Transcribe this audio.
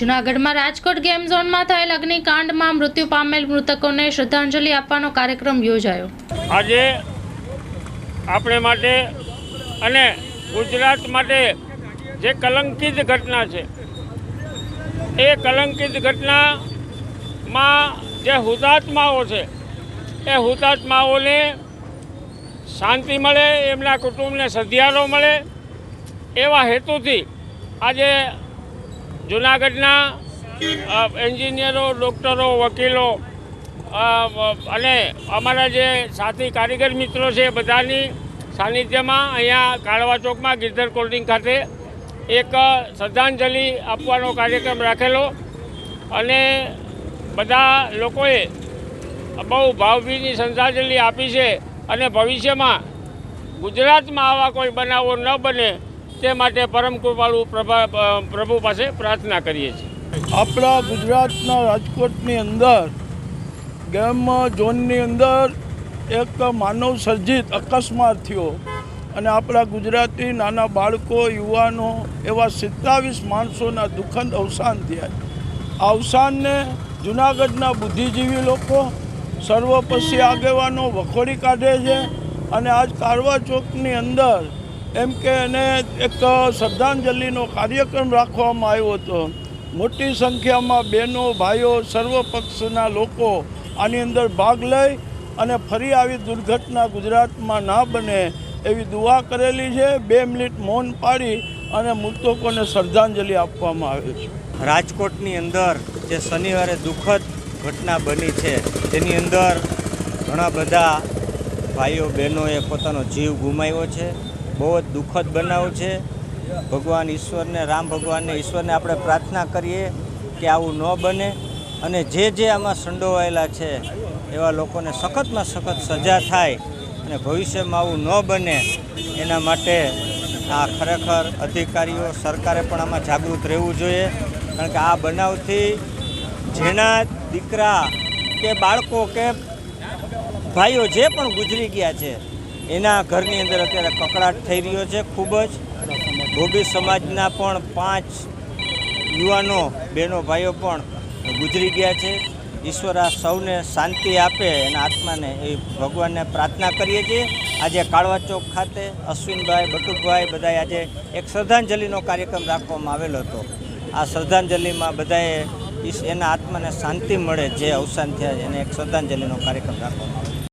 જૂનાગઢમાં રાજકોટ ગેમ ઝોનમાં થયેલ અગ્નિકાંડમાં મૃત્યુ પામેલ મૃતકોને શ્રદ્ધાંજલિ આપવાનો કાર્યક્રમ યોજાયો. આજે આપણે માટે અને ગુજરાત માટે જે કલંકિત ઘટના છે, એ કલંકિત ઘટનામાં જે હુતાત્માઓ છે, એ હુતાત્માઓને શાંતિ મળે, એમના કુટુંબને સધિયારો મળે, એવા હેતુથી આજે જૂનાગઢના એન્જિનિયરો, ડૉક્ટરો, વકીલો અને અમારા જે સાથી કારીગર મિત્રો છે બધાની સાનિધ્યમાં અહીંયા કાળવા ચોકમાં ગીરધર કોલ્ડિંગ ખાતે એક શ્રદ્ધાંજલિ આપવાનો કાર્યક્રમ રાખેલો. અને બધા લોકોએ બહુ ભાવભીની શ્રદ્ધાંજલિ આપી છે. અને ભવિષ્યમાં ગુજરાતમાં આવા કોઈ બનાવો ન બને તે માટે પરમ કૃપાળુ પ્રભા પાસે પ્રાર્થના કરીએ છીએ. આપણા ગુજરાતના રાજકોટની અંદર ગેમ ઝોનની અંદર એક માનવ સર્જિત અકસ્માત થયો. અને આપણા ગુજરાતી નાના બાળકો, યુવાનો એવા સિત્તાવીસ માણસોના દુઃખદ અવસાન થયા. અવસાનને જુનાગઢના બુદ્ધિજીવી લોકો સર્વપક્ષી આગેવાનો વખોડી કાઢે છે. અને આજ કારવા ચોકની અંદર એમ કે એને એક શ્રદ્ધાંજલિનો કાર્યક્રમ રાખવામાં આવ્યો હતો. મોટી સંખ્યામાં બહેનો, ભાઈઓ, સર્વ પક્ષના લોકો આની અંદર ભાગ લઈ અને ફરી આવી દુર્ઘટના ગુજરાતમાં ના બને એવી દુઆ કરેલી છે. બે મિનિટ મૌન પાડી અને મૃતકોને શ્રદ્ધાંજલિ આપવામાં આવે છે. રાજકોટની અંદર જે શનિવારે દુઃખદ ઘટના બની છે, તેની અંદર ઘણા બધા ભાઈઓ બહેનોએ પોતાનો જીવ ગુમાવ્યો છે. બહુ જ દુઃખદ બનાવ છે. ભગવાન ઈશ્વરને, રામ ભગવાનને, ઈશ્વરને આપણે પ્રાર્થના કરીએ કે આવું ન બને અને જે જે આમાં સંડોવાયેલા છે એવા લોકોને સખતમાં સખત સજા થાય અને ભવિષ્યમાં આવું ન બને એના માટે આ ખરેખર અધિકારીઓ, સરકારે પણ આમાં જાગૃત રહેવું જોઈએ. કારણ કે આ બનાવથી જેના દીકરા કે બાળકો કે ભાઈઓ જે પણ ગુજરી ગયા છે એના ઘરની અંદર અત્યારે કકડાટ થઈ રહ્યો છે ખૂબ જ. ધોબી સમાજના પણ પાંચ યુવાનો બહેનો ભાઈઓ પણ ગુજરી ગયા છે. ઈશ્વર આ સૌને શાંતિ આપે એના આત્માને એ ભગવાનને પ્રાર્થના કરીએ છીએ. આજે કાળવા ચોક ખાતે અશ્વિનભાઈ, બટુકભાઈ બધાએ આજે એક શ્રદ્ધાંજલિનો કાર્યક્રમ રાખવામાં આવેલો હતો. આ શ્રદ્ધાંજલિમાં બધાએ એના આત્માને શાંતિ મળે જે અવસાન થયા એને એક શ્રદ્ધાંજલિનો કાર્યક્રમ રાખવામાં આવ્યો